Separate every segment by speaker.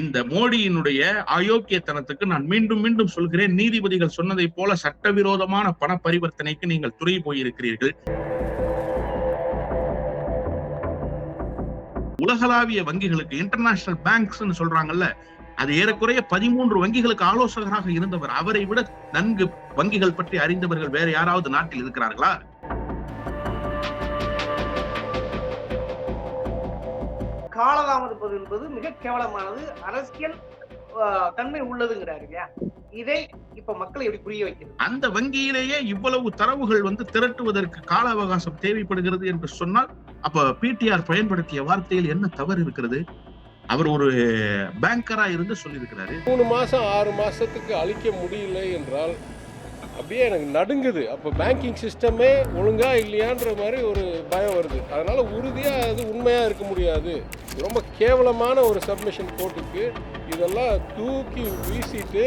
Speaker 1: இந்த மோடியினுடைய அயோக்கியத்தனத்துக்கு நான் மீண்டும் மீண்டும் சொல்கிறேன். நீதிபதிகள் சொன்னதை போல சட்டவிரோதமான பண பரிவர்த்தனைக்கு நீங்கள் துறை போயிருக்கிறீர்கள். உலகளாவிய வங்கிகளுக்கு இன்டர்நேஷனல் பேங்க்ஸ் சொல்றாங்கல்ல அது ஏறக்குறைய பதிமூன்று வங்கிகளுக்கு ஆலோசகராக இருந்தவர். அவரை விட நன்கு வங்கிகள் பற்றி அறிந்தவர்கள் வேற யாராவது நாட்டில் இருக்கிறார்களா?
Speaker 2: காலதாமதிப்பது என்பது மிக கேவலமானது. அரசியல் தன்மை உள்ளதுங்கிறாரு இல்லையா? இதை இப்ப மக்களை எப்படி புரிய வைக்கிறது?
Speaker 1: அந்த வங்கியிலேயே இவ்வளவு தரவுகள் வந்து திரட்டுவதற்கு கால அவகாசம் தேவைப்படுகிறது என்று சொன்னால் அப்ப பிடிஆர் பயன்படுத்திய வார்த்தையில் என்ன தவறு இருக்கிறது? அவர் ஒரு பேங்கரா இருந்து சொல்லியிருக்கிறாரு.
Speaker 3: மூணு மாதம் ஆறு மாதத்துக்கு அழிக்க முடியல என்றால் அப்படியே எனக்கு நடுங்குது. அப்போ பேங்கிங் சிஸ்டமே ஒழுங்கா இல்லையான்ற மாதிரி ஒரு பயம் வருது. அதனால் உறுதியாக அது உண்மையாக இருக்க முடியாது. ரொம்ப கேவலமான ஒரு சப்மிஷன் கோர்ட்டுக்கு இதெல்லாம் தூக்கி வீசிட்டு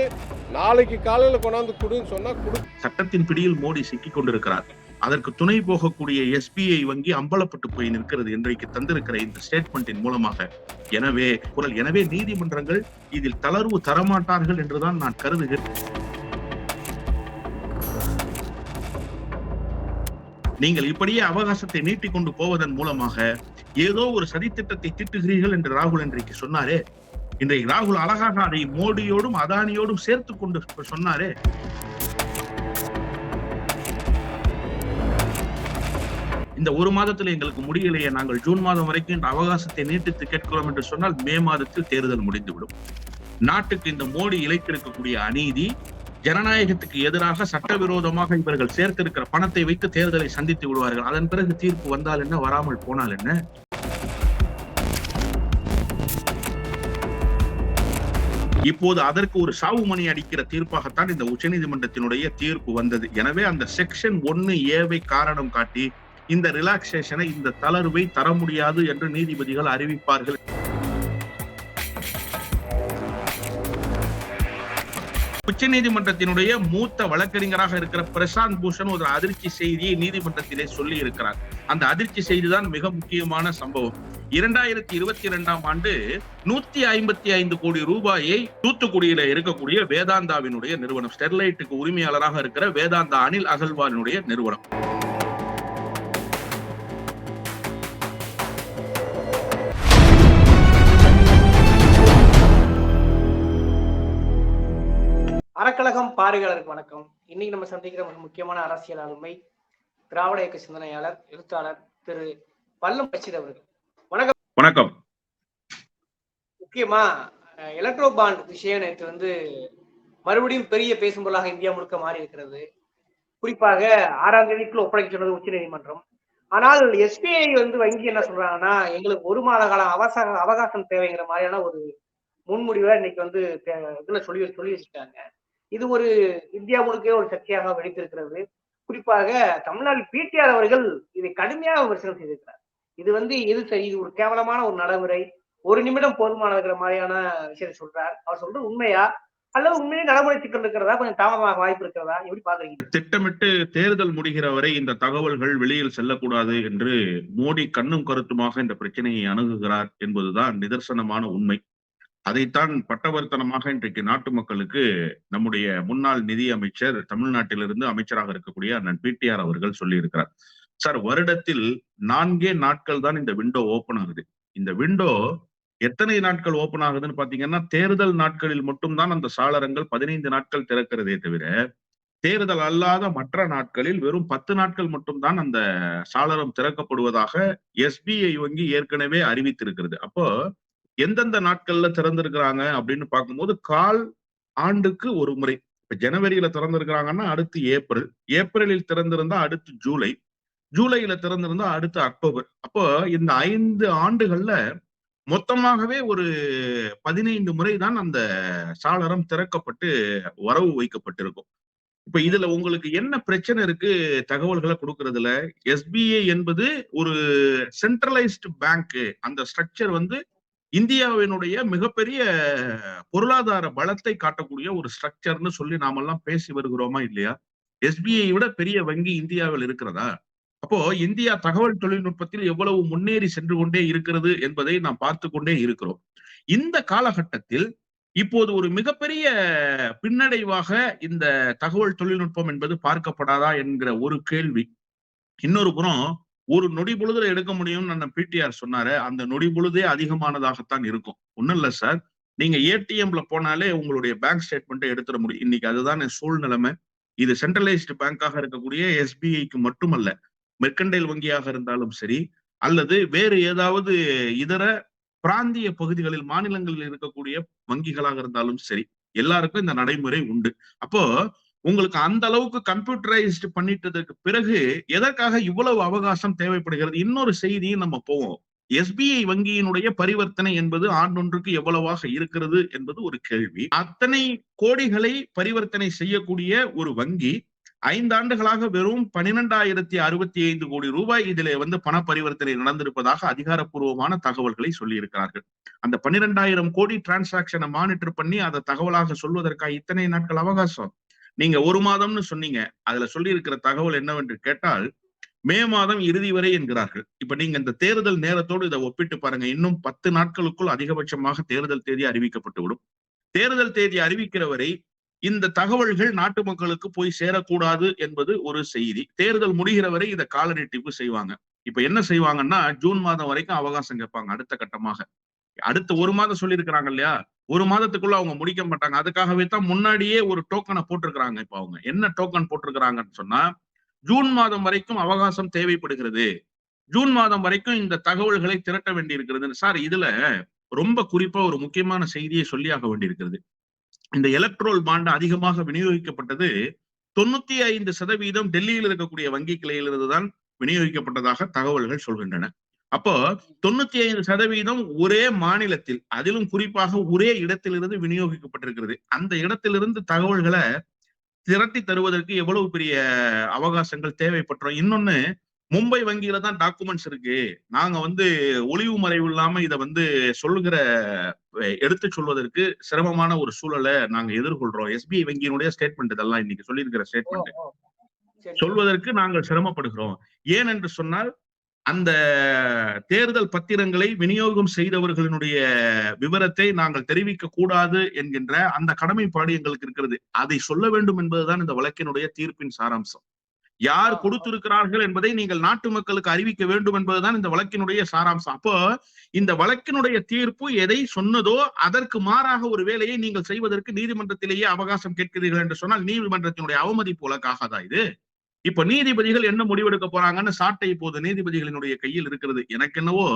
Speaker 3: நாளைக்கு காலையில் கொண்டாந்து கொடுன்னு சொன்னால் கொடு
Speaker 1: சட்டத்தின் பிடியில் மோடி சிக்கிக் கொண்டிருக்கிறார். அதற்கு துணை போகக்கூடிய எஸ்பிஐ வங்கி அம்பலப்பட்டு போய் நிற்கிறது இன்றைக்கு தந்திருக்கிற இந்த ஸ்டேட்மெண்டின் மூலமாக. எனவே குரல் எனவே நீதிமன்றங்கள் இதில் தளர்வு தரமாட்டார்கள் என்றுதான் நான் கருதுகிறேன். நீங்கள் இப்படியே அவகாசத்தை நீட்டிக் கொண்டு போவதன் மூலமாக ஏதோ ஒரு சதித்திட்டத்தை திட்டுகிறீர்கள் என்று ராகுல் இன்றைக்கு சொன்னாரே. இன்றைக்கு ராகுல் அழகாக அதை மோடியோடும் அதானியோடும் சேர்த்து கொண்டு சொன்னாரே. இந்த ஒரு மாதத்தில் எங்களுக்கு முடியலையே நாங்கள் ஜூன் மாதம் வரைக்கும் இந்த அவகாசத்தை நீட்டித்து கேட்கிறோம் என்று சொன்னால் மே மாதத்தில் தேர்தல் முடிந்துவிடும். நாட்டுக்கு இந்த மோடி இழைத்திருக்கக்கூடிய அநீதி ஜனநாயகத்துக்கு எதிராக சட்டவிரோதமாக இவர்கள் சேர்த்திருக்கிற பணத்தை வைத்து தேர்தலை சந்தித்து விடுவார்கள். அதன் பிறகு தீர்ப்பு வந்தால் என்ன வராமல் போனால் என்ன? இப்போது அதற்கு ஒரு சாவு மணி அடிக்கிற தீர்ப்பாகத்தான் இந்த உச்சநீதிமன்றத்தினுடைய தீர்ப்பு வந்தது. எனவே அந்த செக்ஷன் ஒன்னு ஏவை காரணம் காட்டி இந்த ரிலாக்ஸேஷனை இந்த தளர்வை தர முடியாது என்று நீதிபதிகள் அறிவிப்பார்கள். உச்சநீதிமன்றத்தினுடைய மூத்த வழக்கறிஞராக இருக்கிற பிரசாந்த் பூஷன் ஒரு அதிர்ச்சி செய்தியை நீதிமன்றத்திலே சொல்லி இருக்கிறார் அந்த அதிர்ச்சி செய்திதான் மிக முக்கியமான சம்பவம். இரண்டாயிரத்தி இருபத்தி இரண்டாம் ஆண்டு நூத்தி ஐம்பத்தி ஐந்து கோடி ரூபாயை தூத்துக்குடியில இருக்கக்கூடிய வேதாந்தாவினுடைய நிறுவனம் ஸ்டெர்லைட்டுக்கு உரிமையாளராக இருக்கிற வேதாந்தா அனில் அகல்வாலினுடைய நிறுவனம்.
Speaker 2: அறக்கழகம் பார்வையாளருக்கு வணக்கம். இன்னைக்கு நம்ம சந்திக்கிற ஒரு முக்கியமான அரசியல் ஆளுமை திராவிட இயக்க சிந்தனையாளர் எழுத்தாளர் திரு பல்லம் பச்சீர் அவர்கள்.
Speaker 1: வணக்கம்.
Speaker 2: முக்கியமா எலக்ட்ரோ பாண்ட் விஷயம் நேற்று வந்து மறுபடியும் பெரிய பேசும் பொருளாக இந்தியா முழுக்க மாறி இருக்கிறது குறிப்பாக ஆறாம் தேதிக்குள்ள ஒப்படைக்க சொன்னது உச்ச நீதிமன்றம். ஆனால் எஸ்பிஐ வந்து வங்கி என்ன சொல்றாங்கன்னா எங்களுக்கு ஒரு மாத காலம் அவசர அவகாசம் தேவைங்கிற மாதிரியான ஒரு முன்முடிவை இன்னைக்கு வந்து இதுல சொல்லி சொல்லி வச்சுட்டாங்க இது ஒரு இந்தியா முழுக்கே ஒரு சர்ச்சையாக வெடித்திருக்கிறது. குறிப்பாக தமிழ்நாட்டில் பிடிஆர் அவர்கள் இதை கடுமையாக விமர்சனம் செய்திருக்கிறார். இது வந்து எது சரி இது ஒரு கேவலமான ஒரு நடைமுறை ஒரு நிமிடம் போதுமானதுங்கிற மாதிரியான விஷயத்தை சொல்றார். அவர் சொல்றது உண்மையா? அல்லது உண்மையிலே நடைமுறை இருக்கிறதா? கொஞ்சம் தாமதமாக வாய்ப்பு இருக்கிறதா? எப்படி பாக்குறீங்க
Speaker 1: திட்டமிட்டு தேர்தல் முடிகிற வரை இந்த தகவல்கள் வெளியில் செல்லக்கூடாது என்று மோடி கண்ணும் கருத்துமாக இந்த பிரச்சனையை அணுகுகிறார் என்பதுதான் நிதர்சனமான உண்மை. அதைத்தான் பட்டவர்த்தனமாக இன்றைக்கு நாட்டு மக்களுக்கு நம்முடைய முன்னாள் நிதி அமைச்சர் தமிழ்நாட்டிலிருந்து அமைச்சராக இருக்கக்கூடிய அண்ணன் பிடிஆர் அவர்கள் சொல்லியிருக்கிறார். சார் வருடத்தில் நான்கே நாட்கள் தான் இந்த விண்டோ ஓபன் ஆகுது. இந்த விண்டோ எத்தனை நாட்கள் ஓபன் ஆகுதுன்னு பாத்தீங்கன்னா தேர்தல் நாட்களில் மட்டும்தான் அந்த சாளரங்கள் பதினைந்து நாட்கள் திறக்கிறதே தவிர தேர்தல் அல்லாத மற்ற நாட்களில் வெறும் பத்து நாட்கள் மட்டும்தான் அந்த சாளரம் திறக்கப்படுவதாக எஸ்பிஐ வங்கி ஏற்கனவே அறிவித்திருக்கிறது. அப்போ எந்தெந்த நாட்கள்ல திறந்திருக்கிறாங்க அப்படின்னு பார்க்கும்போது கால் ஆண்டுக்கு ஒரு முறை. இப்ப ஜனவரியில திறந்திருக்கிறாங்கன்னா அடுத்து ஏப்ரல். ஏப்ரலில் திறந்திருந்தா அடுத்து ஜூலை. ஜூலையில திறந்திருந்தா அடுத்து அக்டோபர். அப்போ இந்த ஐந்து ஆண்டுகள்ல மொத்தமாகவே ஒரு பதினைந்து முறை தான் அந்த சாளரம் திறக்கப்பட்டு வரவு வைக்கப்பட்டிருக்கும். இப்ப இதுல உங்களுக்கு என்ன பிரச்சனை இருக்கு தகவல்களை கொடுக்கறதுல? எஸ்பிஐ என்பது ஒரு சென்ட்ரலைஸ்டு பேங்க் அந்த ஸ்ட்ரக்சர் வந்து இந்தியாவினுடைய மிகப்பெரிய பொருளாதார பலத்தை காட்டக்கூடிய ஒரு ஸ்ட்ரக்சர்னு சொல்லி நாமெல்லாம் பேசி வருகிறோமா இல்லையா? எஸ்பிஐ விட பெரிய வங்கி இந்தியாவில் இருக்கிறதா? அப்போ இந்தியா தகவல் தொழில்நுட்பத்தில் எவ்வளவு முன்னேறி சென்று கொண்டே இருக்கிறது என்பதை நாம் பார்த்து கொண்டே இருக்கிறோம். இந்த காலகட்டத்தில் இப்போது ஒரு மிகப்பெரிய பின்னடைவாக இந்த தகவல் தொழில்நுட்பம் என்பது பார்க்கப்படாதா என்கிற ஒரு கேள்வி. இன்னொரு புறம் ஒரு நொடி பொழுதுல எடுக்க முடியும்னு நம்ம பிடிஆர் சொன்னாரு. அந்த நொடி பொழுதே அதிகமானதாகத்தான் இருக்கும். ஒண்ணும் இல்ல சார் நீங்க ஏடிஎம்ல போனாலே உங்களுடைய பேங்க் ஸ்டேட்மெண்ட்டை எடுத்துட முடியும். இன்னைக்கு அதுதான் சூழ்நிலைமை. இது சென்ட்ரலைஸ்டு பேங்காக இருக்கக்கூடிய எஸ்பிஐக்கு மட்டுமல்ல மெர்கண்டைல் வங்கியாக இருந்தாலும் சரி அல்லது வேறு ஏதாவது இதர பிராந்திய பகுதிகளில் மாநிலங்களில் இருக்கக்கூடிய வங்கிகளாக இருந்தாலும் சரி எல்லாருக்கும் இந்த நடைமுறை உண்டு. அப்போ உங்களுக்கு அந்த அளவுக்கு கம்ப்யூட்டரைஸ்ட் பண்ணிட்டதுக்கு பிறகு எதற்காக இவ்வளவு அவகாசம் தேவைப்படுகிறது? இன்னொரு செய்தியும் நம்ம போவோம். எஸ்பிஐ வங்கியினுடைய பரிவர்த்தனை என்பது ஆண்டொன்றுக்கு எவ்வளவாக இருக்கிறது என்பது ஒரு கேள்வி. அத்தனை கோடிகளை பரிவர்த்தனை செய்யக்கூடிய ஒரு வங்கி ஐந்து ஆண்டுகளாக வெறும் பனிரெண்டாயிரத்தி அறுபத்தி ஐந்து கோடி ரூபாய் இதிலே வந்து பண பரிவர்த்தனை நடந்திருப்பதாக அதிகாரப்பூர்வமான தகவல்களை சொல்லியிருக்கிறார்கள். அந்த பன்னிரெண்டாயிரம் கோடி டிரான்சாக்ஷனை மானிட்டர் பண்ணி அதை தகவலாக சொல்வதற்காக இத்தனை நாட்கள் அவகாசம்? நீங்க ஒரு மாதம்னு சொன்னீங்க. அதுல சொல்லி இருக்கிற தகவல் என்னவென்று கேட்டால் மே மாதம் இறுதி வரை என்கிறார்கள். இப்ப நீங்க இந்த தேர்தல் நேரத்தோடு இதை ஒப்பிட்டு பாருங்க. இன்னும் பத்து நாட்களுக்குள் அதிகபட்சமாக தேர்தல் தேதி அறிவிக்கப்பட்டு விடும். தேர்தல் தேதி அறிவிக்கிற வரை இந்த தகவல்கள் நாட்டு மக்களுக்கு போய் சேரக்கூடாது என்பது ஒரு செய்தி. தேர்தல் முடிகிற வரை இதை கால நீட்டிப்பு செய்வாங்க. இப்ப என்ன செய்வாங்கன்னா ஜூன் மாதம் வரைக்கும் அவகாசம் கேட்பாங்க அடுத்த கட்டமாக. அடுத்த ஒரு மாதம் சொல்லியிருக்கிறாங்க இல்லையா? ஒரு மாதத்துக்குள்ள அவங்க முடிக்க மாட்டாங்க. அதுக்காகவே தான் முன்னாடியே ஒரு டோக்கனை போட்டிருக்கிறாங்க இப்ப அவங்க. என்ன டோக்கன் போட்டிருக்கிறாங்கன்னு சொன்னா ஜூன் மாதம் வரைக்கும் அவகாசம் தேவைப்படுகிறது. ஜூன் மாதம் வரைக்கும் இந்த தகவல்களை திரட்ட வேண்டியிருக்கிறது சார் இதுல ரொம்ப குறிப்பா ஒரு முக்கியமான செய்தியை சொல்லியாக வேண்டியிருக்கிறது. இந்த எலக்ட்ரோல் பாண்ட் அதிகமாக விநியோகிக்கப்பட்டது தொண்ணூத்தி ஐந்து சதவீதம் டெல்லியில் இருக்கக்கூடிய வங்கி கிளையிலிருந்து தான் விநியோகிக்கப்பட்டதாக தகவல்கள் சொல்கின்றன. அப்போ தொண்ணூத்தி ஐந்து சதவீதம் ஒரே மாநிலத்தில் அதிலும் குறிப்பாக ஒரே இடத்திலிருந்து விநியோகிக்கப்பட்டிருக்கிறது. அந்த இடத்திலிருந்து தகவல்களை திரட்டி தருவதற்கு எவ்வளவு பெரிய அவகாசங்கள் தேவைப்பட்டோம் இன்னொன்னு மும்பை வங்கியில தான் டாக்குமெண்ட்ஸ் இருக்கு. நாங்க வந்து ஒளிவு மறைவு இல்லாம இதை வந்து சொல்லுகிற எடுத்து சொல்வதற்கு சிரமமான ஒரு சூழலை நாங்க எதிர்கொள்றோம். எஸ்பிஐ வங்கியினுடைய ஸ்டேட்மெண்ட் இதெல்லாம் இன்னைக்கு சொல்லியிருக்கிற ஸ்டேட்மெண்ட் சொல்வதற்கு நாங்கள் சிரமப்படுகிறோம். ஏன் என்று சொன்னால் அந்த தேர்தல் பத்திரங்களை விநியோகம் செய்தவர்களினுடைய விவரத்தை நாங்கள் தெரிவிக்க கூடாது என்கின்ற அந்த கடமைப்பாடு எங்களுக்கு இருக்கிறது. அதை சொல்ல வேண்டும் என்பதுதான் இந்த வழக்கினுடைய தீர்ப்பின் சாராம்சம். யார் கொடுத்திருக்கிறார்கள் என்பதை நீங்கள் நாட்டு மக்களுக்கு அறிவிக்க வேண்டும் என்பதுதான் இந்த வழக்கினுடைய சாராம்சம். அப்போ இந்த வழக்கினுடைய தீர்ப்பு எதை சொன்னதோ அதற்கு மாறாக ஒரு வேலையை நீங்கள் செய்வதற்கு நீதிமன்றத்திலேயே அவகாசம் கேட்கிறீர்கள் என்று சொன்னால் நீதிமன்றத்தினுடைய அவமதிப்பு வழக்காகாதா இது? இப்ப நீதிபதிகள் என்ன முடிவெடுக்க போறாங்கன்னு சாட்டை இப்போது நீதிபதிகளினுடைய கையில் இருக்கிறது. எனக்கு என்னவோ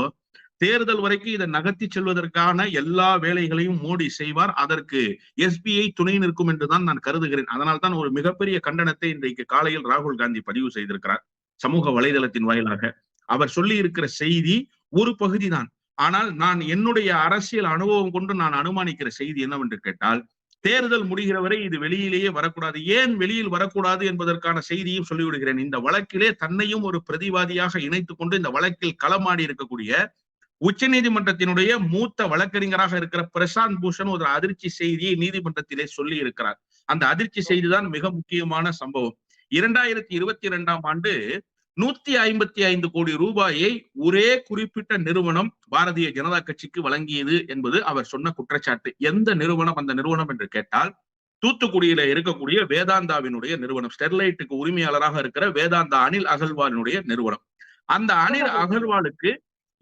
Speaker 1: தேர்தல் வரைக்கும் இதை நகர்த்தி செல்வதற்கான எல்லா வேலைகளையும் மோடி செய்வார். அதற்கு எஸ்பிஐ துணை நிற்கும் என்றுதான் நான் கருதுகிறேன். அதனால் தான் ஒரு மிகப்பெரிய கண்டனத்தை இன்றைக்கு காலையில் ராகுல் காந்தி பதிவு செய்திருக்கிறார் சமூக வலைதளத்தின் வாயிலாக. அவர் சொல்லி இருக்கிற செய்தி ஒரு பகுதிதான். ஆனால் நான் என்னுடைய அரசியல் அனுபவம் கொண்டு நான் அனுமானிக்கிற செய்தி என்னவென்று கேட்டால் தேர்தல் முடிகிற வரை இது வெளியிலேயே வரக்கூடாது. ஏன் வெளியில் வரக்கூடாது என்பதற்கான செய்தியும் சொல்லிவிடுகிறேன். இந்த வழக்கிலே தன்னையும் ஒரு பிரதிவாதியாக இணைத்துக் கொண்டு இந்த வழக்கில் களமாடி இருக்கக்கூடிய உச்ச நீதிமன்றத்தினுடைய மூத்த வழக்கறிஞராக இருக்கிற பிரசாந்த் பூஷன் ஒரு அதிர்ச்சி செய்தியை நீதிமன்றத்திலே சொல்லி இருக்கிறார் அந்த அதிர்ச்சி செய்திதான் மிக முக்கியமான சம்பவம். இரண்டாயிரத்தி இருபத்தி இரண்டாம் ஆண்டு நூத்தி ஐம்பத்தி ஐந்து கோடி ரூபாயை ஒரே குறிப்பிட்ட நிறுவனம் பாரதிய ஜனதா கட்சிக்கு வழங்கியது என்பது அவர் சொன்ன குற்றச்சாட்டு. எந்த நிறுவனம் அந்த நிறுவனம் என்று கேட்டால் தூத்துக்குடியில இருக்கக்கூடிய வேதாந்தாவினுடைய நிறுவனம் ஸ்டெர்லைட்டுக்கு உரிமையாளராக இருக்கிற வேதாந்தா அனில் அகர்வாலினுடைய நிறுவனம். அந்த அனில் அகர்வாலுக்கு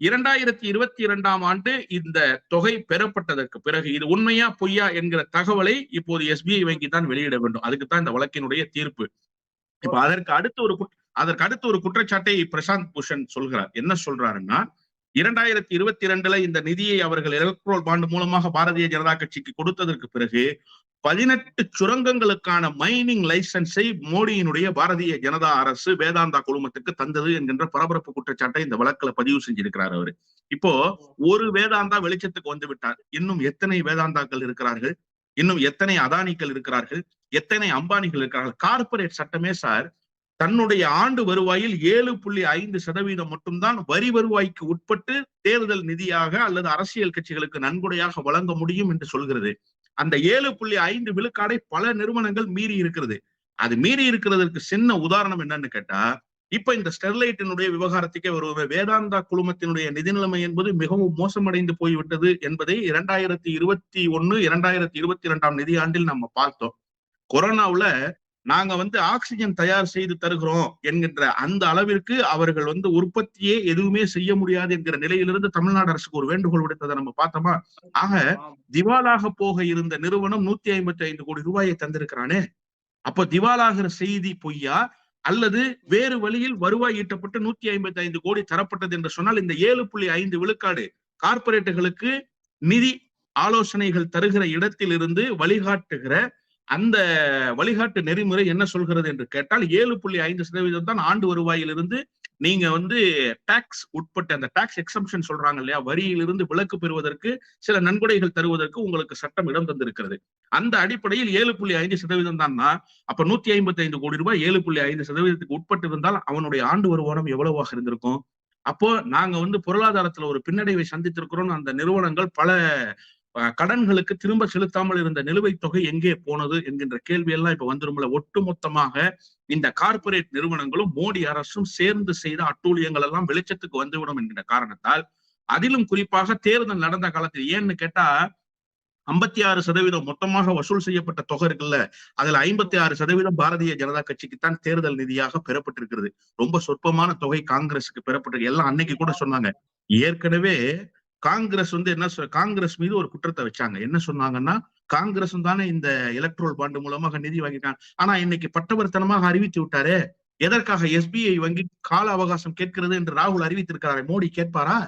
Speaker 1: இரண்டாயிரத்தி இருபத்தி இரண்டாம் ஆண்டு இந்த தொகை பெறப்பட்டதற்கு பிறகு இது உண்மையா பொய்யா என்கிற தகவலை இப்போது எஸ்பிஐ வங்கி தான் வெளியிட வேண்டும். அதுக்கு தான் இந்த வழக்கினுடைய தீர்ப்பு. இப்ப அதற்கு அடுத்து ஒரு அதற்கு அடுத்து ஒரு குற்றச்சாட்டை பிரசாந்த் பூஷன் சொல்கிறார். என்ன சொல்றாருன்னா இரண்டாயிரத்தி இருபத்தி இரண்டுல இந்த நிதியை அவர்கள் எலக்ட்ரோல் பாண்டு மூலமாக பாரதிய ஜனதா கட்சிக்கு கொடுத்ததற்கு பிறகு பதினெட்டு சுரங்கங்களுக்கான மைனிங் லைசன்ஸை மோடியினுடைய பாரதிய ஜனதா அரசு வேதாந்தா குழுமத்துக்கு தந்தது என்கின்ற பரபரப்பு குற்றச்சாட்டை இந்த வழக்குல பதிவு செஞ்சிருக்கிறார் அவரு. இப்போ ஒரு வேதாந்தா வெளிச்சத்துக்கு வந்து விட்டார். இன்னும் எத்தனை வேதாந்தாக்கள் இருக்கிறார்கள்? இன்னும் எத்தனை அதானிகள் இருக்கிறார்கள்? எத்தனை அம்பானிகள் இருக்கிறார்கள்? கார்பரேட் சட்டமே சார் தன்னுடைய ஆண்டு வருவாயில் ஏழு புள்ளி ஐந்து சதவீதம் மட்டும்தான் வரி வருவாய்க்கு உட்பட்டு தேர்தல் நிதியாக அல்லது அரசியல் கட்சிகளுக்கு நன்கொடையாக வழங்க முடியும் என்று சொல்கிறது. அந்த ஏழு புள்ளி ஐந்து விழுக்காடை பல நிறுவனங்கள் மீறி இருக்கிறது. அது மீறி இருக்கிறதற்கு சின்ன உதாரணம் என்னன்னு கேட்டா இப்ப இந்த ஸ்டெர்லைட்டினுடைய விவகாரத்துக்கே வருவது வேதாந்தா குழுமத்தினுடைய நிதி நிலைமை என்பது மிகவும் மோசமடைந்து போய்விட்டது என்பதை இரண்டாயிரத்தி இருபத்தி ஒன்னு இரண்டாயிரத்தி இருபத்தி இரண்டாம் நிதியாண்டில் நம்ம பார்த்தோம். கொரோனாவுல நாங்க வந்து ஆக்சிஜன் தயார் செய்து தருகிறோம் என்கின்ற அந்த அளவிற்கு அவர்கள் வந்து உற்பத்தியே எதுவுமே செய்ய முடியாது என்கிற நிலையிலிருந்து தமிழ்நாடு அரசுக்கு ஒரு வேண்டுகோள் விடுத்ததை நம்ம பார்த்தோமா? ஆக திவாலாக போக இருந்த நிறுவனம் நூத்தி ஐம்பத்தி ஐந்து கோடி ரூபாயை தந்திருக்கிறானே. அப்ப திவாலாகிற செய்தி பொய்யா? அல்லது வேறு வழியில் வருவாய் ஈட்டப்பட்டு நூத்தி ஐம்பத்தி ஐந்து கோடி தரப்பட்டது என்று சொன்னால் இந்த ஏழு புள்ளி ஐந்து விழுக்காடு கார்ப்பரேட்டுகளுக்கு நிதி ஆலோசனைகள் தருகிற இடத்திலிருந்து வழிகாட்டுகிற அந்த வழிகாட்டு நெறிமுறை என்ன சொல்கிறது என்று கேட்டால் ஏழு புள்ளி ஐந்து சதவீதம் தான் ஆண்டு வருவாயிலிருந்து நீங்க வந்து டாக்ஸ் உட்பட்ட அந்த டாக்ஸ் எக்ஸம்ஷன் சொல்றாங்க இல்லையா வரியிலிருந்து விலக்கு பெறுவதற்கு சில நன்கொடைகள் தருவதற்கு உங்களுக்கு சட்டம் இடம் தந்திருக்கிறது. அந்த அடிப்படையில் ஏழு புள்ளி ஐந்து சதவீதம் தான்னா அப்ப நூத்தி ஐம்பத்தி ஐந்து கோடி ரூபாய் ஏழு புள்ளி ஐந்து சதவீதத்துக்கு உட்பட்டு இருந்தால் அவனுடைய ஆண்டு வருமானம் எவ்வளவாக இருந்திருக்கும்? அப்போ நாங்க வந்து பொருளாதாரத்துல ஒரு பின்னடைவை சந்தித்திருக்கிறோம் அந்த நிறுவனங்கள் பல கடன்களுக்கு திரும்ப செலுத்தாமல் இருந்த நிலுவைத் தொகை எங்கே போனது என்கின்ற கேள்வி எல்லாம் இப்ப வந்துரும்ல. ஒட்டுமொத்தமாக இந்த கார்பரேட் நிறுவனங்களும் மோடி அரசும் சேர்ந்து செய்த அட்டூழியங்கள் எல்லாம் வெளிச்சத்துக்கு வந்துவிடும் என்கின்ற காரணத்தால் அதிலும் குறிப்பாக தேர்தல் நடந்த காலத்தில் ஏன்னு கேட்டா ஐம்பத்தி ஆறு சதவீதம் மொத்தமாக வசூல் செய்யப்பட்ட தொகை இருக்குல்ல. அதுல ஐம்பத்தி ஆறு சதவீதம் பாரதிய ஜனதா கட்சிக்குத்தான் தேர்தல் நிதியாக பெறப்பட்டிருக்கிறது. ரொம்ப சொற்பமான தொகை காங்கிரஸுக்கு பெறப்பட்டிருக்கு. எல்லாம் அன்னைக்கு கூட சொன்னாங்க. ஏற்கனவே காங்கிரஸ் வந்து என்ன காங்கிரஸ் மீது ஒரு குற்றத்தை வச்சாங்க. என்ன சொன்னாங்கன்னா காங்கிரஸும் தானே இந்த எலக்ட்ரோல் பாண்டு மூலமாக நிதி வாங்கிட்டாங்க. ஆனா இன்னைக்கு பட்டவர்த்தனமாக அறிவித்து விட்டாரே. எதற்காக எஸ்பிஐ வங்கி கால அவகாசம் கேட்கிறது என்று ராகுல் அறிவித்திருக்கிறாரே? மோடி கேட்பாரா?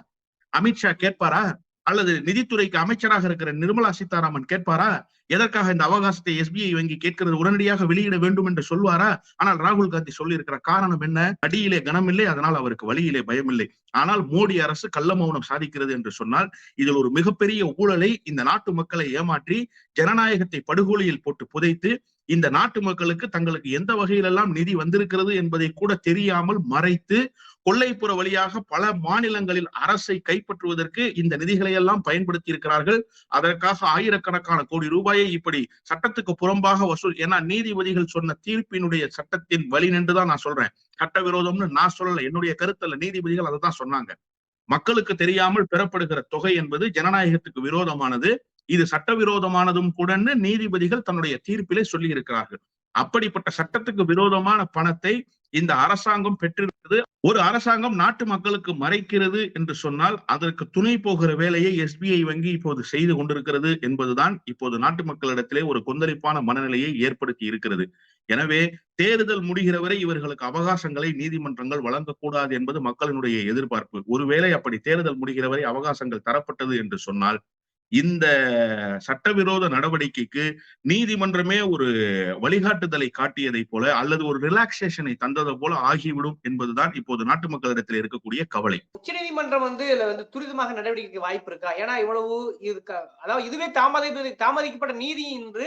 Speaker 1: அமித்ஷா கேட்பாரா? அல்லது நிதித்துறைக்கு அமைச்சராக இருக்கிற நிர்மலா சீதாராமன் கேட்பாரா? எதற்காக இந்த அவகாசத்தை எஸ்பிஐ வங்கி கேட்கிறது? உடனடியாக வெளியிட வேண்டும் என்று சொல்வாரா? ஆனால் ராகுல் காந்தி சொல்லி இருக்கிற காரணம் என்ன? அடியிலே கனமில்லை அதனால் அவருக்கு வழியிலே பயமில்லை. ஆனால் மோடி அரசு கள்ள மௌனம் சாதிக்கிறது என்று சொன்னால் இதில் ஒரு மிகப்பெரிய ஊழலை இந்த நாட்டு மக்களை ஏமாற்றி ஜனநாயகத்தை படுகொலியில் போட்டு புதைத்து இந்த நாட்டு மக்களுக்கு தங்களுக்கு எந்த வகையிலெல்லாம் நிதி வந்திருக்கிறது என்பதை கூட தெரியாமல் மறைத்து கொள்ளைப்புற வழியாக பல மாநிலங்களில் அரசை கைப்பற்றுவதற்கு இந்த நிதிகளை எல்லாம் பயன்படுத்தி இருக்கிறார்கள் அதற்காக ஆயிரக்கணக்கான கோடி ரூபாயை இப்படி சட்டத்துக்கு புறம்பாக வசூல் ஏன்னா நீதிபதிகள் சொன்ன தீர்ப்பினுடைய சட்டத்தின் வழி நின்றுதான் நான் சொல்றேன். சட்டவிரோதம்னு நான் சொல்லல. என்னுடைய கருத்தல்ல நீதிபதிகள் அதை தான் சொன்னாங்க. மக்களுக்கு தெரியாமல் பெறப்படுகிற தொகை என்பது ஜனநாயகத்துக்கு விரோதமானது. இது சட்டவிரோதமானதும் கூடன்னு நீதிபதிகள் தன்னுடைய தீர்ப்பிலே சொல்லி இருக்கிறார்கள் அப்படிப்பட்ட சட்டத்துக்கு விரோதமான பணத்தை இந்த அரசாங்கம் பெற்றிருக்கிறது. ஒரு அரசாங்கம் நாட்டு மக்களுக்கு மறைக்கிறது என்று சொன்னால் அதற்கு துணை போகிற வேலையை எஸ்பிஐ வங்கி இப்போது செய்து கொண்டிருக்கிறது என்பதுதான் இப்போது நாட்டு மக்களிடத்திலே ஒரு கொந்தளிப்பான மனநிலையை ஏற்படுத்தி இருக்கிறது. எனவே தேர்தல் முடிகிற வரை இவர்களுக்கு அவகாசங்களை நீதிமன்றங்கள் வழங்கக்கூடாது என்பது மக்களினுடைய எதிர்பார்ப்பு. ஒருவேளை அப்படி தேர்தல் முடிகிற வரை அவகாசங்கள் தரப்பட்டது என்று சொன்னால் இந்த சட்டவிரோத நடவடிக்கைக்கு நீதிமன்றமே ஒரு வழிகாட்டுதலை காட்டியதை போல அல்லது ஒரு ரிலாக்ஸேஷனை தந்ததை போல ஆகிவிடும் என்பதுதான் இப்போது நாட்டு மக்களிடத்தில் இருக்கக்கூடிய கவலை.
Speaker 2: உச்சநீதிமன்றம் வந்து இதுல வந்து துரிதமாக நடவடிக்கைக்கு வாய்ப்பு இருக்கா? ஏன்னா இவ்வளவு இதுக்கு அதாவது இதுவே தாமதி தாமதிக்கப்பட்ட நீதி என்று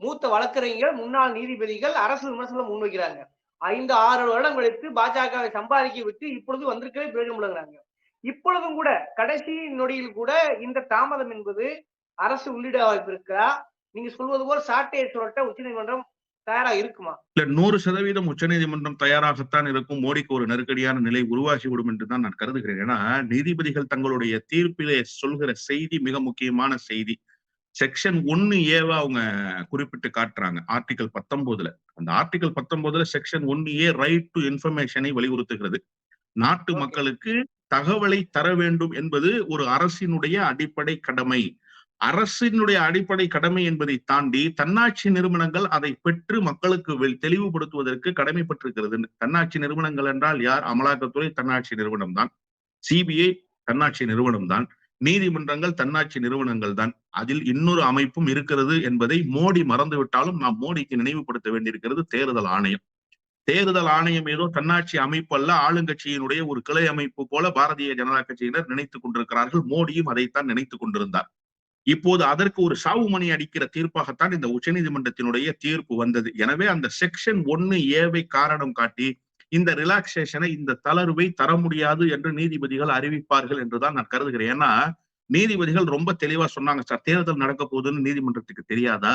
Speaker 2: மூத்த வழக்கறிஞர்கள் முன்னாள் நீதிபதிகள் அரசு விமர்சனம் முன்வைக்கிறாங்க. ஐந்து ஆறு வருடம் கழித்து பாஜகவை சம்பாதிக்க விட்டு இப்பொழுது வந்திருக்கவே பிரயோஜனம் உள்ளங்கிறாங்க இப்பொழுதும் கூட கடைசி நொடியில் கூட இந்த தாமதம் என்பது அரசு உள்ளிட வாய்ப்பு இருக்கா நீங்க சொல்வது போல சாட்டையை சுரட்ட உச்சநீதிமன்றம் தயாரா இருக்குமா?
Speaker 1: இல்ல நூறு சதவீதம் உச்சநீதிமன்றம் தயாராகத்தான் இருக்கும். மோடிக்கு ஒரு நெருக்கடியான நிலை உருவாகிவிடும் என்று தான் நான் கருதுகிறேன். ஏன்னா நீதிபதிகள் தங்களுடைய தீர்ப்பிலே சொல்கிற செய்தி மிக முக்கியமான செய்தி. செக்ஷன் ஒன்னு ஏவா அவங்க குறிப்பிட்டு காட்டுறாங்க. ஆர்டிகல் பத்தொன்பதுல. அந்த ஆர்டிகல் பத்தொன்பதுல செக்ஷன் ஒன்னு ஏ ரைட் டு இன்ஃபர்மேஷனை வலியுறுத்துகிறது. நாட்டு. மக்களுக்கு தகவலை தர வேண்டும் என்பது ஒரு அரசினுடைய அடிப்படை கடமை. அரசினுடைய அடிப்படை கடமை என்பதை தாண்டி தன்னாட்சி நிறுவனங்கள் அதை பெற்று மக்களுக்கு தெளிவுபடுத்துவதற்கு கடமைப்பட்டிருக்கிறது. தன்னாட்சி நிறுவனங்கள் என்றால் யார்? அமலாக்கத்துறை தன்னாட்சி நிறுவனம் தான் சிபிஐ தன்னாட்சி நிறுவனம் தான் நீதிமன்றங்கள் தன்னாட்சி நிறுவனங்கள் தான் அதில் இன்னொரு அமைப்பும் இருக்கிறது என்பதை மோடி மறந்துவிட்டாலும் நாம் மோடிக்கு நினைவுபடுத்த வேண்டியிருக்கிறது தேர்தல் ஆணையம். தேர்தல் ஆணையம் ஏதோ தன்னாட்சி அமைப்பு அல்ல ஆளுங்கட்சியினுடைய ஒரு கிளை அமைப்பு போல பாரதிய ஜனதா கட்சியினர் நினைத்துக் கொண்டிருக்கிறார்கள். மோடியும் அதைத்தான் நினைத்துக் கொண்டிருந்தார். இப்போது அதற்கு ஒரு சாவு மணி அடிக்கிற தீர்ப்பாகத்தான் இந்த உச்சநீதிமன்றத்தினுடைய தீர்ப்பு வந்தது. எனவே அந்த செக்ஷன் ஒன்னு ஏவை காரணம் காட்டி இந்த ரிலாக்ஸேஷனை இந்த தளர்வை தர முடியாது என்று நீதிபதிகள் அறிவிப்பார்கள் என்றுதான் நான் கருதுகிறேன். ஏன்னா நீதிபதிகள் ரொம்ப தெளிவா சொன்னாங்க சார் தேர்தல் நடக்க போகுதுன்னு நீதிமன்றத்துக்கு தெரியாதா?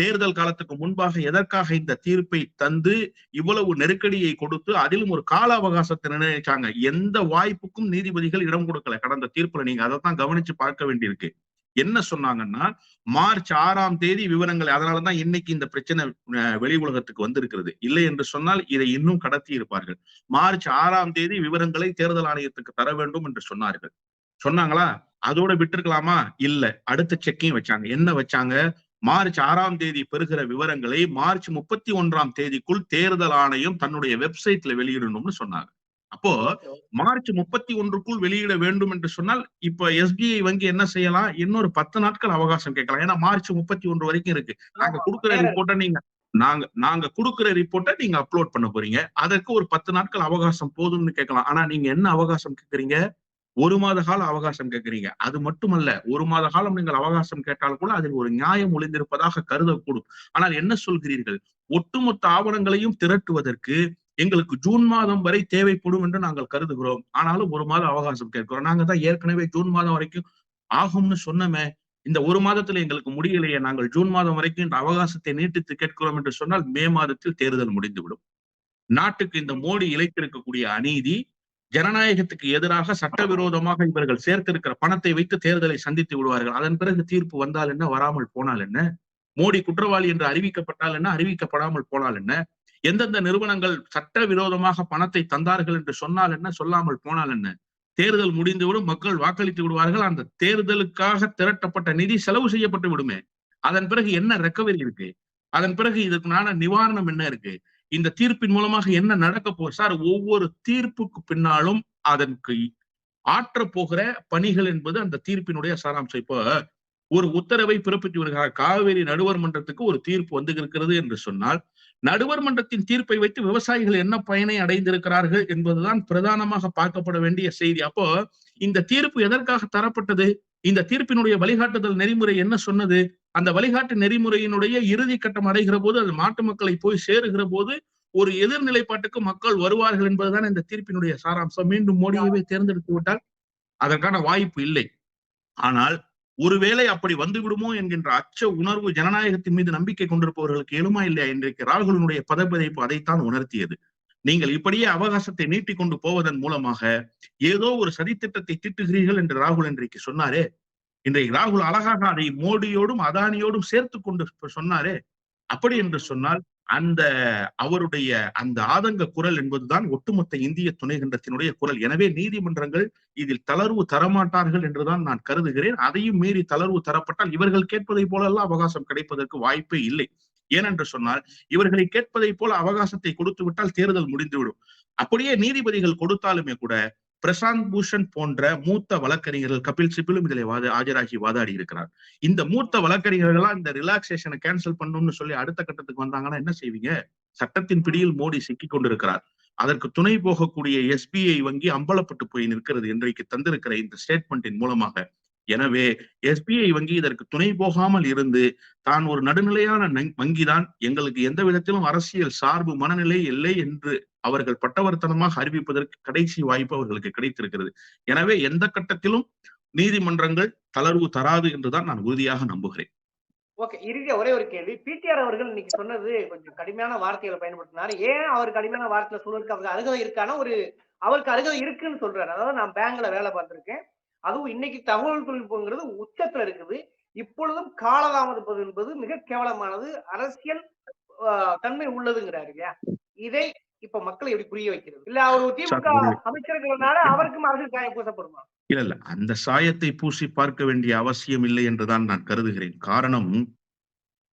Speaker 1: தேர்தல் காலத்துக்கு முன்பாக எதற்காக இந்த தீர்ப்பை தந்து இவ்வளவு நெருக்கடியை கொடுத்து அதிலும் ஒரு கால அவகாசத்தை நிர்ணயிச்சாங்க? எந்த வாய்ப்புக்கும் நீதிபதிகள் இடம் கொடுக்கல. கடந்த தீர்ப்புல நீங்க அதைத்தான் கவனிச்சு பார்க்க வேண்டியிருக்கு. என்ன சொன்னாங்கன்னா மார்ச் ஆறாம் தேதி விவரங்களை அதனாலதான் இன்னைக்கு இந்த பிரச்சனை அஹ், வெளி உலகத்துக்கு வந்திருக்கிறது. இல்லை என்று சொன்னால் இதை இன்னும் கடத்தி இருப்பார்கள். மார்ச் ஆறாம் தேதி விவரங்களை தேர்தல் ஆணையத்துக்கு தர வேண்டும் என்று சொன்னார்கள். சொன்னாங்களா? அதோட விட்டுருக்கலாமா? இல்ல. அடுத்த செக்கையும் வச்சாங்க. என்ன வச்சாங்க? மார்ச் ஆறாம் தேதி பெறுகிற விவரங்களை மார்ச் முப்பத்தி ஒன்றாம் தேதிக்குள் தேர்தல் ஆணையம் தன்னுடைய வெப்சைட்ல வெளியிடணும்னு சொன்னாங்க. அப்போ மார்ச் முப்பத்தி ஒன்றுக்குள் வெளியிட வேண்டும் என்று சொன்னால் இப்ப எஸ்பிஐ வங்கி என்ன செய்யலாம்? இன்னொரு பத்து நாட்கள் அவகாசம் கேட்கலாம். ஏன்னா மார்ச் முப்பத்தி ஒன்று வரைக்கும் இருக்கு. நாங்க கொடுக்குற ரிப்போர்ட்டை நீங்க நாங்க நாங்க கொடுக்குற ரிப்போர்ட்டை நீங்க அப்லோட் பண்ண போறீங்க. அதற்கு ஒரு பத்து நாட்கள் அவகாசம் போதும்னு கேட்கலாம். ஆனா நீங்க என்ன அவகாசம் கேட்கறீங்க? ஒரு மாத கால அவகாசம் கேட்கறீங்க. அது மட்டுமல்ல ஒரு மாத காலம் நீங்கள் அவகாசம் கேட்டால் கூட அதில் ஒரு நியாயம் ஒளிந்திருப்பதாக கருதக்கூடும். ஆனால் என்ன சொல்கிறீர்கள்? ஒட்டுமொத்த ஆவணங்களையும் திரட்டுவதற்கு எங்களுக்கு ஜூன் மாதம் வரை தேவைப்படும் என்று நாங்கள் கருதுகிறோம். ஆனாலும் ஒரு மாதம் அவகாசம் கேட்கிறோம். நாங்க தான் ஏற்கனவே ஜூன் மாதம் வரைக்கும் ஆகும்னு சொன்னோமே. இந்த ஒரு மாதத்துல எங்களுக்கு முடியலையே. நாங்கள் ஜூன் மாதம் வரைக்கும் இந்த அவகாசத்தை நீட்டித்து கேட்கிறோம் என்று சொன்னால் மே மாதத்தில் தேர்தல் முடிந்துவிடும். நாட்டுக்கு இந்த மோடி இழைத்திருக்கக்கூடிய அநீதி ஜனநாயகத்துக்கு எதிராக சட்டவிரோதமாக இவர்கள் சேர்த்திருக்கிற பணத்தை வைத்து தேர்தலை சந்தித்து விடுவார்கள். அதன் பிறகு தீர்ப்பு வந்தால் என்ன? வராமல் போனால் என்ன? மோடி குற்றவாளி என்று அறிவிக்கப்பட்டால் என்ன? அறிவிக்கப்படாமல் போனால் என்ன? எந்தெந்த நிறுவனங்கள் சட்டவிரோதமாக பணத்தை தந்தார்கள் என்று சொன்னால் என்ன? சொல்லாமல் போனால் என்ன? தேர்தல் முடிந்துவிடும் மக்கள் வாக்களித்து விடுவார்கள். அந்த தேர்தலுக்காக திரட்டப்பட்ட நிதி செலவு செய்யப்பட்டு விடுமே. அதன் பிறகு என்ன ரெக்கவரி இருக்கு? அதன் பிறகு இதற்கான நிவாரணம் என்ன இருக்கு? இந்த தீர்ப்பின் மூலமாக என்ன நடக்க போகுது? சார் ஒவ்வொரு தீர்ப்புக்கு பின்னாலும் அதற்கு ஆற்ற போகிற பணிகள் என்பது அந்த தீர்ப்பினுடைய சாராம்சம். இப்போ ஒரு உத்தரவை பிறப்பித்து வருகிறார் காவிரி நடுவர் மன்றத்துக்கு ஒரு தீர்ப்பு வந்து இருக்கிறது என்று சொன்னால் நடுவர் மன்றத்தின் தீர்ப்பை வைத்து விவசாயிகள் என்ன பயனை அடைந்திருக்கிறார்கள் என்பதுதான் பிரதானமாக பார்க்கப்பட வேண்டிய செய்தி. அப்போ இந்த தீர்ப்பு எதற்காக தரப்பட்டது? இந்த தீர்ப்பினுடைய வழிகாட்டுதல் நெறிமுறை என்ன சொன்னது? அந்த வழிகாட்டு நெறிமுறையினுடைய இறுதி கட்டம் அடைகிற போது அது நாட்டு மக்களை போய் சேருகிற போது ஒரு எதிர்நிலைப்பாட்டுக்கு மக்கள் வருவார்கள் என்பதுதான் இந்த தீர்ப்பினுடைய சாராம்சம். மீண்டும் மோடியவே தேர்ந்தெடுத்து விட்டால் அதற்கான வாய்ப்பு இல்லை. ஆனால் ஒருவேளை அப்படி வந்துவிடுமோ என்கின்ற அச்ச உணர்வு ஜனநாயகத்தின் மீது நம்பிக்கை கொண்டிருப்பவர்களுக்கு எழுமா இல்லையா? இன்றைக்கு ராகுலனுடைய பதப்பதைப்பு அதைத்தான் உணர்த்தியது. நீங்கள் இப்படியே அவகாசத்தை நீட்டிக் கொண்டு போவதன் மூலமாக ஏதோ ஒரு சதித்திட்டத்தை திட்டுகிறீர்கள் என்று ராகுல் இன்றைக்கு சொன்னாரே. இன்றைக்கு ராகுல் அழகாக அதை மோடியோடும் அதானியோடும் சேர்த்து கொண்டு சொன்னாரே. அப்படி என்று சொன்னால் அந்த அவருடைய அந்த ஆதங்க குரல் என்பதுதான் ஒட்டுமொத்த இந்திய துணைக்கண்டத்தினுடைய குரல். எனவே நீதிமன்றங்கள் இதில் தளர்வு தரமாட்டார்கள் என்றுதான் நான் கருதுகிறேன். அதையும் மீறி தளர்வு தரப்பட்டால் இவர்கள் கேட்பதை போலெல்லாம் அவகாசம் கிடைப்பதற்கு வாய்ப்பே இல்லை. ஏனென்று சொன்னால் இவர்களை கேட்பதை போல அவகாசத்தை கொடுத்து விட்டால் தேர்தல் முடிந்துவிடும். அப்படியே நீதிபதிகள் கொடுத்தாலுமே கூட பிரசாந்த் பூஷன் போன்ற மூத்த வழக்கறிஞர்கள் கபில் சிபிலும் இதில் வாத ஆஜராகி வாதாடி இருக்கிறார். இந்த மூத்த வழக்கறிஞர்கள்லாம் இந்த ரிலாக்ஸேஷனை கேன்சல் பண்ணணும்னு சொல்லி அடுத்த கட்டத்துக்கு வந்தாங்கன்னா என்ன செய்வீங்க? சட்டத்தின் பிடியில் மோடி சிக்கி கொண்டிருக்கிறார். அதற்கு துணை போகக்கூடிய எஸ்பிஐ வங்கி அம்பலப்பட்டு போய் நிற்கிறது இன்றைக்கு தந்திருக்கிற இந்த ஸ்டேட்மெண்டின் மூலமாக எனவே எஸ்பிஐ வங்கி இதற்கு துணை போகாமல் இருந்து தான் ஒரு நடுநிலையான வங்கிதான். எங்களுக்கு எந்த விதத்திலும் அரசியல் சார்பு மனநிலை இல்லை என்று அவர்கள் பட்டவர்த்தனமாக அறிவிப்பதற்கு கடைசி வாய்ப்பு அவர்களுக்கு கிடைத்திருக்கிறது. எனவே எந்த கட்டத்திலும் நீதிமன்றங்கள் தளர்வு தராது என்றுதான் நான் உறுதியாக நம்புகிறேன்.
Speaker 2: ஓகே இறுதியா ஒரே ஒரு கேள்வி. பிடிஆர் அவர்கள் இன்னைக்கு சொன்னது கொஞ்சம் கடுமையான வார்த்தைகளை பயன்படுத்தினாரு. ஏன் அவர் கடுமையான வார்த்தையில சொல்றதுக்கு அவருக்கு அருகதை இருக்கான? ஒரு அவருக்கு அருகதை இருக்குன்னு சொல்றாரு. அதாவது நான் பேங்க்ல வேலை பார்த்திருக்கேன். அதுவும் இன்னைக்கு தகவல் தொழில்நுட்பங்கிறது உச்சத்துல இருக்குது. இப்பொழுதும் காலதாமதிப்பது என்பது மிக கேவலமானது. அரசியல் தன்மை உள்ளதுங்கிறாரு இல்லையா? இதை இப்ப மக்களை எப்படி புரிய வைக்கிறது? இல்ல அவர் திமுக அமைச்சர்கள்னால அவருக்கும் அரசியல் காயம் பூசப்படுமா?
Speaker 1: இல்ல இல்ல. அந்த சாயத்தை பூசி பார்க்க வேண்டிய அவசியம் இல்லை என்றுதான் நான் கருதுகிறேன். காரணம்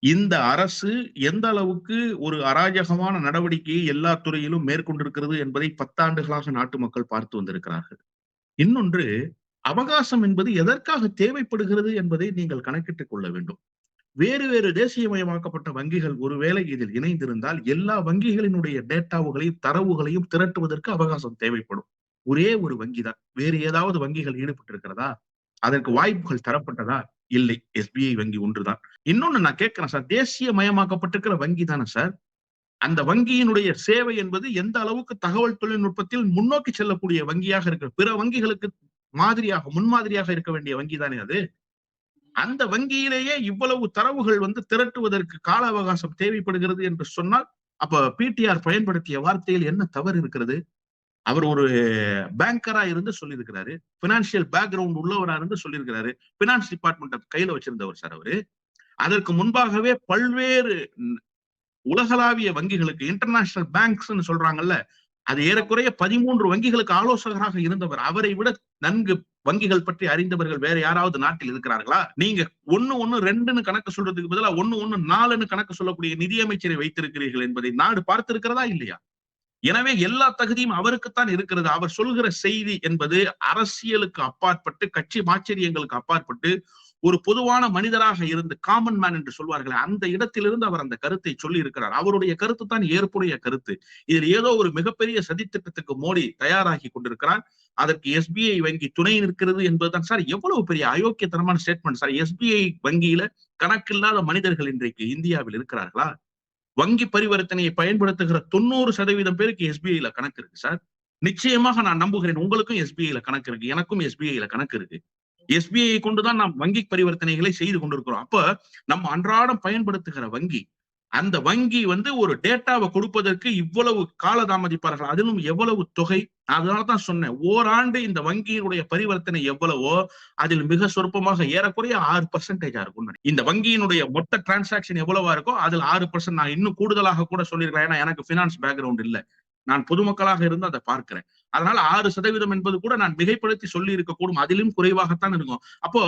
Speaker 1: இந்த அரசு எந்த அளவுக்கு ஒரு அராஜகமான நடவடிக்கையை எல்லா துறையிலும் மேற்கொண்டிருக்கிறது என்பதை பத்தாண்டுகளாக நாட்டு மக்கள் பார்த்து வந்திருக்கிறார்கள். இன்னொன்று அவகாசம் என்பது எதற்காக தேவைப்படுகிறது என்பதை நீங்கள் கணக்கிட்டுக் கொள்ள வேண்டும். வேறு வேறு தேசியமயமாக்கப்பட்ட வங்கிகள் ஒருவேளை இதில் இணைந்திருந்தால் எல்லா வங்கிகளினுடைய டேட்டாவுகளையும் தரவுகளையும் திரட்டுவதற்கு அவகாசம் தேவைப்படும். ஒரே ஒரு வங்கி தான் வேறு ஏதாவது வங்கிகள் ஈடுபட்டிருக்கிறதா? அதற்கு வாய்ப்புகள் தரப்பட்டதா? இல்லை. எஸ்பிஐ வங்கி ஒன்றுதான். இன்னொன்னு நான் கேட்கிறேன் சார். தேசிய மயமாக்கப்பட்டிருக்கிற வங்கி தானே சார்? அந்த வங்கியினுடைய சேவை என்பது எந்த அளவுக்கு தகவல் தொழில்நுட்பத்தில் முன்னோக்கி செல்லக்கூடிய வங்கியாக இருக்கிற பிற வங்கிகளுக்கு மாதிரியாக முன்மாதிரியாக இருக்க வேண்டிய வங்கி தானே அது? அந்த வங்கியிலேயே இவ்வளவு தரவுகள் வந்து திரட்டுவதற்கு கால அவகாசம் தேவைப்படுகிறது என்று சொன்னால் அப்ப பிடிஆர் பயன்படுத்திய வார்த்தையில் என்ன தவறு இருக்கிறது? அவர் ஒரு பேங்கரா இருந்து சொல்லியிருக்கிறாரு. பினான்சியல் பேக்ரவுண்ட் உள்ளவரா இருந்து சொல்லியிருக்கிறாரு. பினான்ஸ் டிபார்ட்மெண்ட் கையில வச்சிருந்தவர் சார் அவரு. அதற்கு முன்பாகவே பல்வேறு உலகளாவிய வங்கிகளுக்கு இன்டர்நேஷனல் பேங்க்ஸ் சொல்றாங்கல்ல அது ஏறக்குறைய பதிமூன்று வங்கிகளுக்கு ஆலோசகராக இருந்தவர். அவரை விட நன்கு வங்கிகள் பற்றி அறிந்தவர்கள் வேற யாராவது நாட்டில் இருக்கிறார்களா? நீங்க ஒண்ணு ஒண்ணு ரெண்டுன்னு கணக்கு சொல்றதுக்கு பதிலா ஒண்ணு ஒண்ணு நாலுன்னு கணக்கு சொல்லக்கூடிய நிதியமைச்சரை வைத்திருக்கிறீர்கள் என்பதை நாடு பார்த்திருக்கிறதா இல்லையா? எனவே எல்லா தகுதியும் அவருக்குத்தான் இருக்கிறது. அவர் சொல்கிற செய்தி என்பது அரசியலுக்கு அப்பாற்பட்டு கட்சி மாச்சரியங்களுக்கு அப்பாற்பட்டு ஒரு பொதுவான மனிதராக இருந்து காமன் மேன் என்று சொல்வார்கள் அந்த இடத்திலிருந்து அவர் அந்த கருத்தை சொல்லி இருக்கிறார் அவருடைய கருத்து தான் ஏற்புடைய கருத்து. இதில் ஏதோ ஒரு மிகப்பெரிய சதித்திட்டத்துக்கு மோடி தயாராகி கொண்டிருக்கிறார். அதற்கு எஸ்பிஐ வங்கி துணை நிற்கிறது என்பதுதான். சார் எவ்வளவு பெரிய அயோக்கியத்தனமான ஸ்டேட்மெண்ட் சார். எஸ்பிஐ வங்கியில கணக்கில்லாத மனிதர்கள் இன்றைக்கு இந்தியாவில் இருக்கிறார்களா? வங்கி பரிவர்த்தனையை பயன்படுத்துகிற தொண்ணூறு சதவீதம் பேருக்கு எஸ்பிஐல கணக்கு இருக்கு சார். நிச்சயமாக நான் நம்புகிறேன். உங்களுக்கும் எஸ்பிஐல கணக்கு இருக்கு. எனக்கும் எஸ்பிஐல கணக்கு இருக்கு. எஸ்பிஐ கொண்டுதான் நாம் வங்கி பரிவர்த்தனைகளை செய்து கொண்டிருக்கிறோம். அப்ப நம்ம அன்றாடம் பயன்படுத்துகிற வங்கி அந்த வங்கி வந்து ஒரு டேட்டாவை கொடுப்பதற்கு இவ்வளவு காலதாமதிப்பார்கள் அதிலும் எவ்வளவு தொகை? அதனாலதான் சொன்னேன் ஓராண்டு இந்த வங்கியினுடைய பரிவர்த்தனை எவ்வளவோ அதில் மிக சொற்பமாக ஏறக்குறைய ஆறு பர்சன்டேஜா இருக்கும். இந்த வங்கியினுடைய மொத்த டிரான்சாக்ஷன் எவ்வளவா இருக்கோ அதில் ஆறு பர்சன்ட் நான் இன்னும் கூடுதலாக கூட சொல்லியிருக்கேன் ஏன்னா எனக்கு பினான்ஸ் பேக்ரவுண்ட் இல்லை. நான் பொதுமக்களாக இருந்து அதை பார்க்கிறேன். அதனால ஆறு சதவீதம் என்பது கூட நான் மிகைப்படுத்தி சொல்லி இருக்கக்கூடும் அதிலும் குறைவாகத்தான் இருக்கும். அப்போ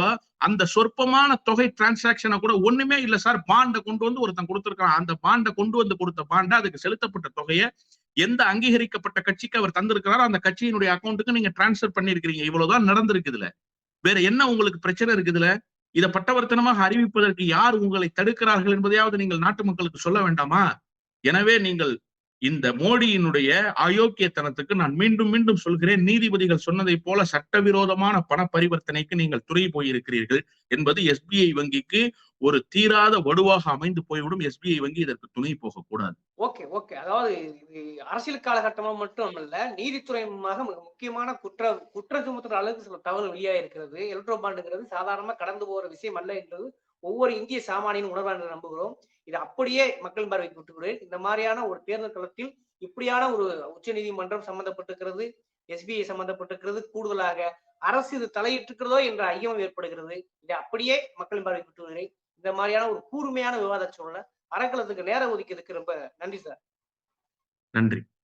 Speaker 1: அந்த சொற்பமான தொகை டிரான்சாக்ஷனை கூட ஒண்ணுமே இல்ல சார். பாண்டை கொண்டு வந்து ஒருத்தன் கொடுத்திருக்கான். அந்த பாண்டை கொண்டு வந்து கொடுத்த பாண்டை அதுக்கு செலுத்தப்பட்ட தொகையை எந்த அங்கீகரிக்கப்பட்ட கட்சிக்கு அவர் தந்திருக்கிறாரோ அந்த கட்சியினுடைய அக்கௌண்ட்டுக்கு நீங்க டிரான்ஸ்ஃபர் பண்ணிருக்கிறீங்க இவ்வளவுதான் நடந்திருக்குதுல வேற என்ன உங்களுக்கு பிரச்சனை இருக்குதுல இதை பட்டவர்த்தனமாக அறிவிப்பதற்கு யார் உங்களை தடுக்கிறார்கள் என்பதையாவது நீங்கள் நாட்டு மக்களுக்கு சொல்ல வேண்டாமா? எனவே நீங்கள் இந்த மோடியினுடைய அயோக்கியத்தனத்துக்கு நான் மீண்டும் மீண்டும் சொல்கிறேன். நீதிபதிகள் சொன்னதை போல சட்டவிரோதமான பண பரிவர்த்தனைக்கு நீங்கள் துறை போயிருக்கிறீர்கள் என்பது எஸ்பிஐ வங்கிக்கு ஒரு தீராத வடுவாக அமைந்து போய்விடும். எஸ்பிஐ வங்கி இதற்கு துணை போகக்கூடாது.
Speaker 2: Okay okay. அதாவது இது அரசியல் காலகட்டமா மட்டும் அல்ல நீதித்துறை மூலமாக மிக முக்கியமான குற்ற குற்ற சுமத்துற அளவுக்கு சில தவறு வெளியாயிருக்கிறது. எலக்ட்ரோ பாண்டுங்கிறது சாதாரணமா கடந்து போற விஷயம் அல்ல என்பது ஒவ்வொரு இந்திய சாமானியின் உணர்வாக நம்புகிறோம். இது அப்படியே மக்கள் பார்வைக்கு விட்டுக்கிறேன் இந்த மாதிரியான ஒரு தேர்தல் களத்தில் இப்படியான ஒரு உச்ச நீதிமன்றம் சம்பந்தப்பட்டிருக்கிறது எஸ்பிஐ சம்பந்தப்பட்டிருக்கிறது கூடுதலாக அரசு இது தலையிட்டிருக்கிறதோ என்ற ஐயம் ஏற்படுகிறது. இதை அப்படியே மக்களின் பார்வைக்கு விட்டுகிறேன் இந்த மாதிரியான ஒரு கூர்மையான விவாத சூழலை அறக்கலத்துக்கு நேரம் ஒதுக்கியதுக்கு ரொம்ப நன்றி சார்.
Speaker 1: நன்றி.